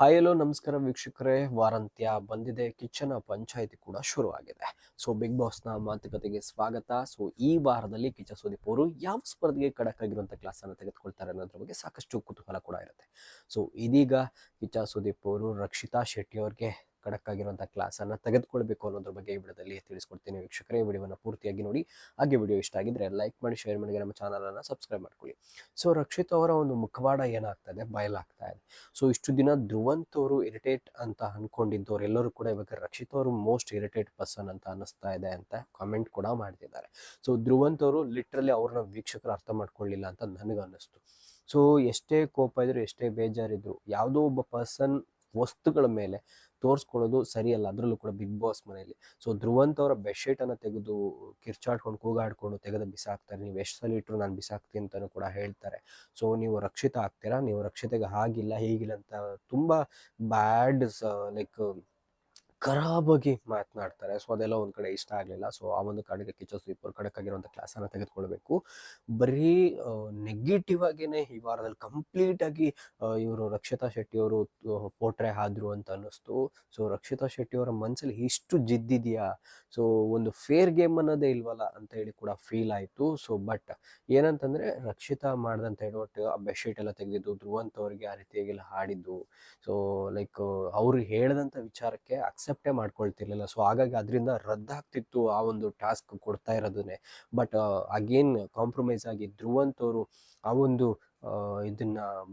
Hi hello ನಮಸ್ಕಾರ ವೀಕ್ಷಕರೇ. ವಾರಾಂತ್ಯ ಬಂದಿದೆ. ಕಿಚ್ಚನ ಪಂಚಾಯಿತಿ ಕೂಡ ಶುರುವಾಗಿದೆ. ಸೊ ಬಿಗ್ ಬಾಸ್ನ ಮಾತುಕತೆಗೆ ಸ್ವಾಗತ. ಸೊ ಈ ವಾರದಲ್ಲಿ ಕಿಚ್ಚ ಸುದೀಪ್ ಅವರು ಯಾವ ಸ್ಪರ್ಧೆಗೆ ಖಡಕ್ ಕ್ಲಾಸ್ ಕ್ಲಾಸನ್ನು ತೆಗೆದುಕೊಳ್ತಾರೆ ಅನ್ನೋದ್ರ ಬಗ್ಗೆ ಸಾಕಷ್ಟು ಕುತೂಹಲ ಕೂಡ ಇರುತ್ತೆ. ಸೊ ಇದೀಗ ಕಿಚ್ಚ ಸುದೀಪ್ ಅವರು ರಕ್ಷಿತಾ ಶೆಟ್ಟಿ ಅವ್ರಿಗೆ ಖಡಕ್ ಆಗಿರುವಂಥ ಕ್ಲಾಸನ್ನು ತೆಗೆದುಕೊಳ್ಬೇಕು ಅನ್ನೋದ್ರ ಬಗ್ಗೆ ಈ ವಿಡಿಯೋದಲ್ಲಿ ತಿಳಿಸ್ಕೊಡ್ತೀನಿ. ವೀಕ್ಷಕರೇ, ಈ ವಿಡಿಯೋವನ್ನು ಪೂರ್ತಿಯಾಗಿ ನೋಡಿ. ಹಾಗೆ ವಿಡಿಯೋ ಇಷ್ಟ ಆಗಿದ್ರೆ ಲೈಕ್ ಮಾಡಿ ಶೇರ್ ಮಾಡಿ, ನಮ್ಮ ಚಾನಲನ್ನು ಸಬ್ಸ್ಕ್ರೈಬ್ ಮಾಡ್ಕೊಳ್ಳಿ. ಸೊ ರಕ್ಷಿತ್ ಅವರ ಒಂದು ಮುಖವಾಡ ಏನಾಗ್ತಾ ಇದೆ ಬಯಲಾಗ್ತಾ ಇದೆ. ಸೊ ಇಷ್ಟು ದಿನ ಧ್ರುವಂತ್ ಅವರು ಇರಿಟೇಟ್ ಅಂತ ಅನ್ಕೊಂಡಿದ್ದವ್ರು ಎಲ್ಲರೂ ಕೂಡ ಇವಾಗ ರಕ್ಷಿತ್ ಅವರು ಮೋಸ್ಟ್ ಇರಿಟೇಟ್ ಪರ್ಸನ್ ಅಂತ ಅನಿಸ್ತಾ ಇದೆ ಅಂತ ಕಾಮೆಂಟ್ ಕೂಡ ಮಾಡ್ತಿದ್ದಾರೆ. ಸೊ ಧ್ರುವಂತ್ ಅವರು ಲಿಟ್ರಲಿ ಅವ್ರನ್ನ ವೀಕ್ಷಕರು ಅರ್ಥ ಮಾಡ್ಕೊಳ್ಳಿಲ್ಲ ಅಂತ ನನಗೆ ಅನ್ನಿಸ್ತು. ಸೊ ಎಷ್ಟೇ ಕೋಪ ಇದ್ರು, ಎಷ್ಟೇ ಬೇಜಾರಿದ್ರು, ಯಾವುದೋ ಒಬ್ಬ ಪರ್ಸನ್ ವಸ್ತುಗಳ ಮೇಲೆ ತೋರಿಸ್ಕೊಳ್ಳೋದು ಸರಿಯಲ್ಲ ಅದರಲ್ಲೂ ಕೂಡ ಬಿಗ್ ಬಾಸ್ ಮನೆಯಲ್ಲಿ. ಸೊ ಧ್ರುವಂತ ಅವರ ಬೆಡ್ಶೀಟನ್ನು ತೆಗೆದು ಕಿರ್ಚಾಡ್ಕೊಂಡು ಕೂಗಾಡ್ಕೊಂಡು ತೆಗೆದು ಬಿಸಾಕ್ತಾರೆ. ನೀವು ಎಷ್ಟು ಸಲ ಇಟ್ಟರು ನಾನು ಬಿಸಾಕ್ತೀನಿ ಅಂತಲೂ ಕೂಡ ಹೇಳ್ತಾರೆ. ಸೊ ನೀವು ರಕ್ಷಿತ ಆಗ್ತೀರಾ? ನೀವು ರಕ್ಷಿತೆಗೆ ಹಾಗಿಲ್ಲ, ಹೀಗಿಲ್ಲ ಅಂತ ತುಂಬ ಬ್ಯಾಡ್ ಲೈಕ್ ಖರಾಬಾಗಿ ಮಾತನಾಡ್ತಾರೆ. ಸೊ, ಅದೆಲ್ಲ ಒಂದು ಕಡೆ ಇಷ್ಟ ಆಗಲಿಲ್ಲ. ಸೊ, ಆ ಒಂದು ಕಾರಣಕ್ಕೆ ಕಿಚ್ಚ ಸ್ವೀಪರ್ ಖಡಕ್ಕಾಗಿರುವಂಥ ಕ್ಲಾಸನ್ನು ತೆಗೆದುಕೊಳ್ಬೇಕು. ಬರೀ ನೆಗೆಟಿವ್ ಆಗಿನೇ ಈ ವಾರದಲ್ಲಿ ಕಂಪ್ಲೀಟ್ ಆಗಿ ಇವರು ರಕ್ಷಿತಾ ಶೆಟ್ಟಿ ಅವರು ಪೋಟ್ರೆ ಆದ್ರು ಅಂತ ಅನ್ನಿಸ್ತು. ಸೊ, ರಕ್ಷಿತಾ ಶೆಟ್ಟಿ ಅವರ ಮನಸ್ಸಲ್ಲಿ ಇಷ್ಟು ಜಿದ್ದಿದೆಯಾ? ಸೊ, ಒಂದು ಫೇರ್ ಗೇಮ್ ಅನ್ನೋದೇ ಇಲ್ವಲ್ಲ ಅಂತ ಹೇಳಿ ಕೂಡ ಫೀಲ್ ಆಯಿತು. ಸೊ ಬಟ್ ಏನಂತಂದ್ರೆ ರಕ್ಷಿತಾ ಮಾಡ್ದಂತ ಹೇಳ್ಬಿಟ್ಟು ಆ ಬೆಡ್ಶೀಟ್ ಎಲ್ಲ ತೆಗೆದಿದ್ದು ಧ್ರುವಂತವ್ರಿಗೆ ಆ ರೀತಿಯಾಗೆಲ್ಲ ಹಾಡಿದ್ದು. ಸೊ ಲೈಕ್ ಅವ್ರು ಹೇಳ್ದಂಥ ವಿಚಾರಕ್ಕೆ ಅಕ್ಸೆಪ್ಟೇ ಮಾಡ್ಕೊಳ್ತಿರ್ಲಿಲ್ಲ. ಸೊ, ಹಾಗಾಗಿ ಅದರಿಂದ ರದ್ದಾಗ್ತಿತ್ತು ಆ ಒಂದು ಟಾಸ್ಕ್ ಕೊಡ್ತಾ ಇರೋದನ್ನೇ. ಬಟ್ ಅಗೇನ್ ಕಾಂಪ್ರಮೈಸ್ ಆಗಿ ಧ್ರುವಂತವರು ಆ ಒಂದು ಆ,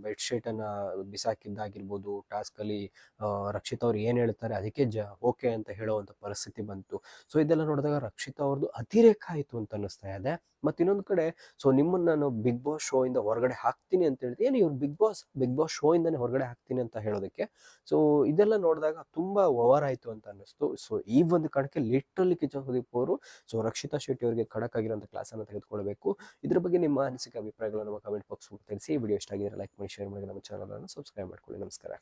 ಬೆಡ್ಶೀಟ್ ಅನ್ನ ಬಿಸಾಕಿದ್ದಾಗಿರ್ಬೋದು ಟಾಸ್ಕಲ್ಲಿ ರಕ್ಷಿತ್ ಅವ್ರು ಏನು ಹೇಳ್ತಾರೆ ಅದಕ್ಕೆ ಜ ಓಕೆ ಅಂತ ಹೇಳುವಂತ ಪರಿಸ್ಥಿತಿ ಬಂತು. ಸೊ ಇದೆಲ್ಲ ನೋಡಿದಾಗ ರಕ್ಷಿತ್ ಅವ್ರದ್ದು ಅತಿರೇಕ ಆಯ್ತು ಅಂತ ಅನ್ನಿಸ್ತಾ ಇದೆ. ಮತ್ತು ಇನ್ನೊಂದು ಕಡೆ ಸೊ ನಿಮ್ಮನ್ನ ನಾನು ಬಿಗ್ ಬಾಸ್ ಶೋ ಇಂದ ಹೊರಗಡೆ ಹಾಕ್ತೀನಿ ಅಂತ ಹೇಳಿದ್ರೆ ಏನು ಇವ್ರು big boss big boss show ಇಂದಾನೆ ಹೊರಗಡೆ ಹಾಕ್ತೀನಿ ಅಂತ ಹೇಳೋದಕ್ಕೆ? ಸೊ ಇದೆಲ್ಲ ನೋಡಿದಾಗ ತುಂಬಾ ಓವರ್ ಆಯ್ತು ಅಂತ ಅನ್ನಿಸ್ತು. ಸೊ ಈ ಒಂದು ಕಾರಣಕ್ಕೆ ಲಿಟ್ರಲಿ ಕಿಚ್ಚ ಸುದೀಪ್ ಅವರು ಸೊ ರಕ್ಷಿತಾ ಶೆಟ್ಟಿ ಅವರಿಗೆ ಖಡಕ್ ಕ್ಲಾಸ್ ಕ್ಲಾಸನ್ನು ತೆಗೆದುಕೊಳ್ಬೇಕು. ಇದ್ರ ಬಗ್ಗೆ ನಿಮ್ಮ ಅನಿಸಿಕೆ ಅಭಿಪ್ರಾಯಗಳನ್ನು ಕಮೆಂಟ್ ಬಾಕ್ಸ್ ತಿಳಿಸಿ ವಿಡಿಯೋ ಇಷ್ಟ ಆಗಿದ್ರೆ ಲೈಕ್ ಮಾಡಿ ಶೇರ್ ಮಾಡಿ ನಮ್ಮ ಚಾನಲನ್ನು ಸಬ್ಸ್ಕ್ರೈಬ್ ಮಾಡ್ಕೊಳ್ಳಿ. ನಮಸ್ಕಾರ.